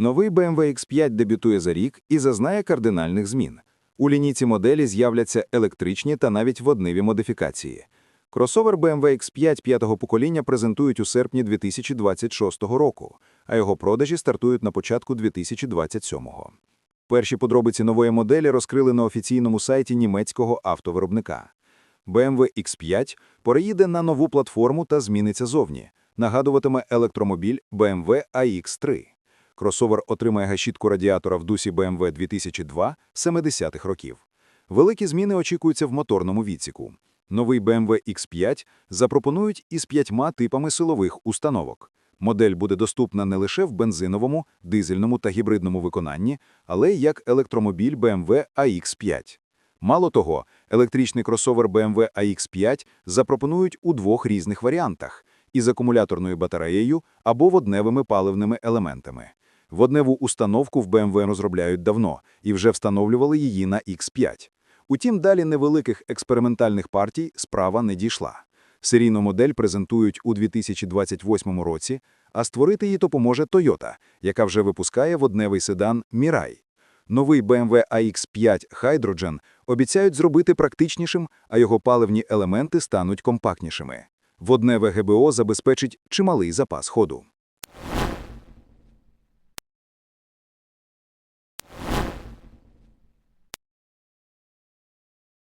Новий BMW X5 дебютує за рік і зазнає кардинальних змін. У лінійці моделі з'являться електричні та навіть водневі модифікації. Кросовер BMW X5 п'ятого покоління презентують у серпні 2026 року, а його продажі стартують на початку 2027-го. Перші подробиці нової моделі розкрили на офіційному сайті німецького автовиробника. BMW X5 переїде на нову платформу та зміниться зовні. Нагадуватиме електромобіль BMW iX3. Кросовер отримає гашітку радіатора в дусі BMW 2002 70-х років. Великі зміни очікуються в моторному відсіку. Новий BMW X5 запропонують із п'ятьма типами силових установок. Модель буде доступна не лише в бензиновому, дизельному та гібридному виконанні, але й як електромобіль BMW iX5. Мало того, електричний кросовер BMW iX5 запропонують у двох різних варіантах – із акумуляторною батареєю або водневими паливними елементами. Водневу установку в BMW розробляють давно і вже встановлювали її на X5. Утім, далі невеликих експериментальних партій справа не дійшла. Серійну модель презентують у 2028 році, а створити її допоможе Toyota, яка вже випускає водневий седан Mirai. Новий BMW iX5 Hydrogen обіцяють зробити практичнішим, а його паливні елементи стануть компактнішими. Водневе ГБО забезпечить чималий запас ходу.